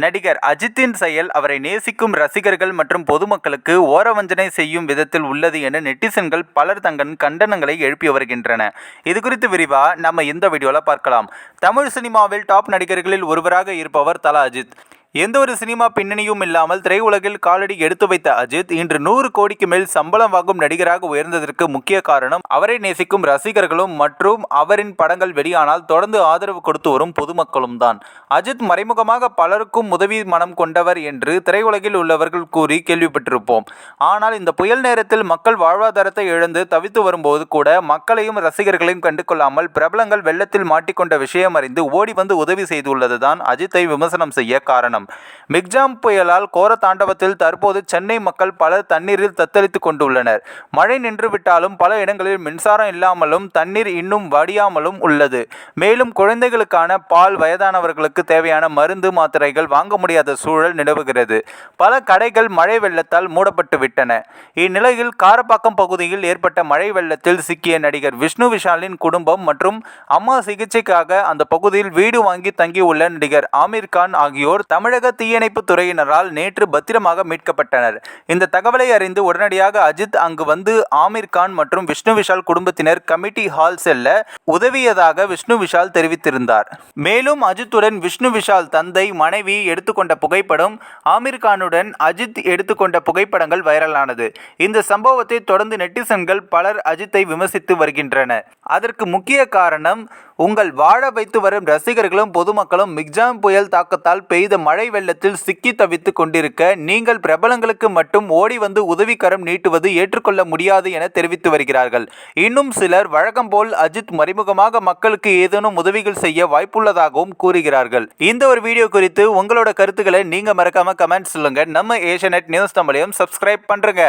நடிகர் அஜித்தின் செயல் அவரை நேசிக்கும் ரசிகர்கள் மற்றும் பொதுமக்களுக்கு ஓரவஞ்சனை செய்யும் விதத்தில் உள்ளது என நெட்டிசன்கள் பலர் தங்கள் கண்டனங்களை எழுப்பி வருகின்றன. இது குறித்து விரிவா நம்ம இந்த வீடியோவில் பார்க்கலாம். தமிழ் சினிமாவில் டாப் நடிகர்களில் ஒருவராக இருப்பவர் தலா அஜித். எந்த ஒரு சினிமா பின்னணியும் இல்லாமல் திரையுலகில் காலடி எடுத்து வைத்த அஜித் இன்று நூறு கோடிக்கு மேல் சம்பளம் வாங்கும் நடிகராக உயர்ந்ததற்கு முக்கிய காரணம் அவரை நேசிக்கும் ரசிகர்களும் மற்றும் அவரின் படங்கள் வெளியானால் தொடர்ந்து ஆதரவு கொடுத்து வரும் பொதுமக்களும் தான். அஜித் மறைமுகமாக பலருக்கும் உதவி மனம் கொண்டவர் என்று திரையுலகில் உள்ளவர்கள் கூறி கேள்விப்பட்டிருப்போம். ஆனால் இந்த புயல் நேரத்தில் மக்கள் வாழ்வாதாரத்தை இழந்து தவித்து வரும்போது கூட மக்களையும் ரசிகர்களையும் கண்டு கொள்ளாமல் பிரபலங்கள் வெள்ளத்தில் மாட்டிக்கொண்ட விஷயம் அறிந்து ஓடி வந்து உதவி செய்துள்ளதுதான் அஜித்தை விமர்சனம் செய்ய காரணம். மிக்ஜாம் புயலால் கோர தாண்டவத்தில் தற்போது சென்னை மக்கள் பலர் தண்ணீரில் தத்தளித்துக் கொண்டுள்ளனர். மழை நின்றுவிட்டாலும் பல இடங்களில் மின்சாரம் இல்லாமலும் தண்ணீர் இன்னும் வடியாமலும் உள்ளது. மேலும் குழந்தைகளுக்கான பால் வயதானவர்களுக்கு தேவையான மருந்து மாத்திரைகள் வாங்க முடியாத சூழல் நிலவுகிறது. பல கடைகள் மழை வெள்ளத்தால் மூடப்பட்டு விட்டன. இந்நிலையில் காரப்பாக்கம் பகுதியில் ஏற்பட்ட மழை வெள்ளத்தில் சிக்கிய நடிகர் விஷ்ணு விஷாலின் குடும்பம் மற்றும் அம்மா சிகிச்சைக்காக அந்த பகுதியில் வீடு வாங்கி தங்கியுள்ள நடிகர் ஆமீர் கான் ஆகியோர் தமிழ் தமிழக தீயணைப்பு துறையினரால் நேற்று பத்திரமாக மீட்கப்பட்டனர். இந்த தகவலை அறிந்து உடனடியாக அஜித் அங்கு வந்து ஆமீர் கான் மற்றும் விஷ்ணு விஷால் குடும்பத்தினர் கமிட்டி ஹால் செல்ல உதவியதாக விஷ்ணு விஷால் தெரிவித்திருந்தார். மேலும் அஜித்துடன் விஷ்ணு விஷால் தந்தை மனைவி எடுத்துக்கொண்ட புகைப்படம் ஆமீர் கானுடன் அஜித் எடுத்துக்கொண்ட புகைப்படங்கள் வைரலானது. இந்த சம்பவத்தை தொடர்ந்து நெட்டிசன்கள் பலர் அஜித்தை விமர்சித்து வருகின்றனர். அதற்கு முக்கிய காரணம் உங்கள் வாழ வைத்து வரும் ரசிகர்களும் பொதுமக்களும் மிக்ஜாம் புயல் தாக்கத்தால் பெய்த மழை வெள்ளத்தில் சிக்கி தவித்துக் கொண்டிருக்க நீங்கள் பிரபலங்களுக்கு மட்டும் ஓடி வந்து உதவிக்கரம் நீட்டுவது ஏற்றுக்கொள்ள முடியாது என தெரிவித்து வருகிறார்கள். இன்னும் சிலர் வழக்கம் போல் அஜித் மறைமுகமாக மக்களுக்கு ஏதேனும் உதவிகள் செய்ய வாய்ப்புள்ளதாகவும் கூறுகிறார்கள். இந்த ஒரு வீடியோ குறித்து உங்களோட கருத்துக்களை நீங்க மறக்காம கமெண்ட் சொல்லுங்க. நம்ம ஏஷியநெட் நியூஸ் தமிழையும் சப்ஸ்கிரைப் பண்றங்க.